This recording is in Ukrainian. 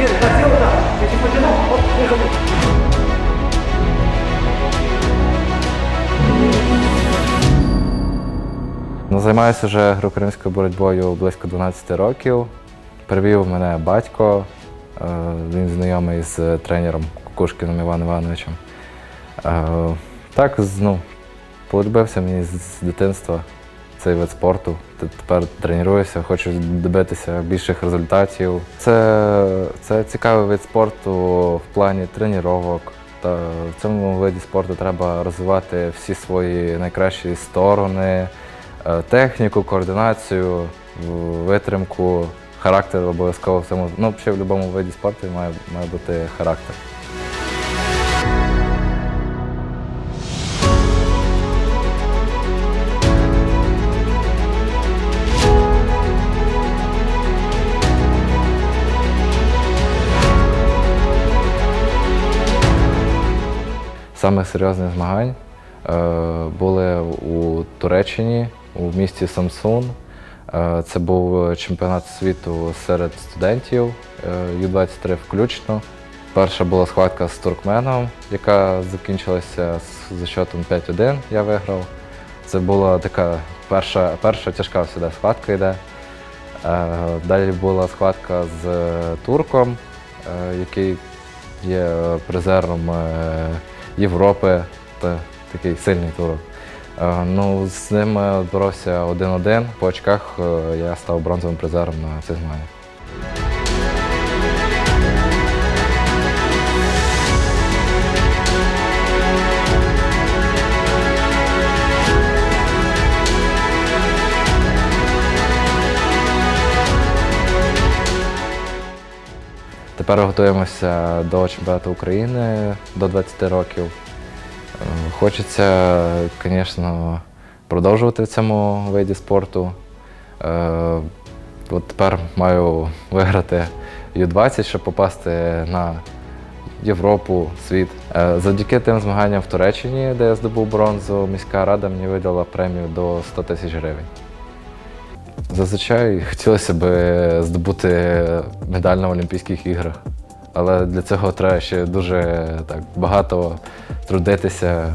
Я тебе потянул. Ну, займаюся вже греко-римською боротьбою близько 12 років. Привів мене батько, е, він знайомий з тренером Кукушкином Іваном Івановичем. Е, так, ну, полюбився мені з дитинства цей вид спорту. Тепер тренуюся, хочу добитися більших результатів. Це, це цікавий вид спорту в плані тренувань. Та в цьому виді спорту треба розвивати всі свої найкращі сторони, е, техніку, координацію, витримку, характер обов'язково в цьому. Ну, ще в будь-якому виді спорту має, має бути характер. Самих серйозних змагань е, були у Туреччині, у місті Самсун. Е, Це був чемпіонат світу серед студентів е, Ю-23 включно. Перша була схватка з туркменом, яка закінчилася з зачетом 5-1. Я виграв. Це була така перша, перша тяжка всюди схватка йде. Далі була схватка з турком, який є призером Європи та такий сильний турок. Е, Ну, з ним боровся один-один. По очках е, я став бронзовим призером на цих змаганнях. Тепер готуємося до чемпіонату України до 20 років. Е, Хочеться, звісно, продовжувати в цьому виді спорту. Е, От тепер маю виграти Ю-20, щоб попасти на Європу, світ. Е, Завдяки тим змаганням в Туреччині, де я здобув бронзу, міська рада мені видала премію до 100 тисяч гривень. Зазвичай хотілося б здобути медаль на Олімпійських іграх, але для цього треба ще дуже так, багато трудитися,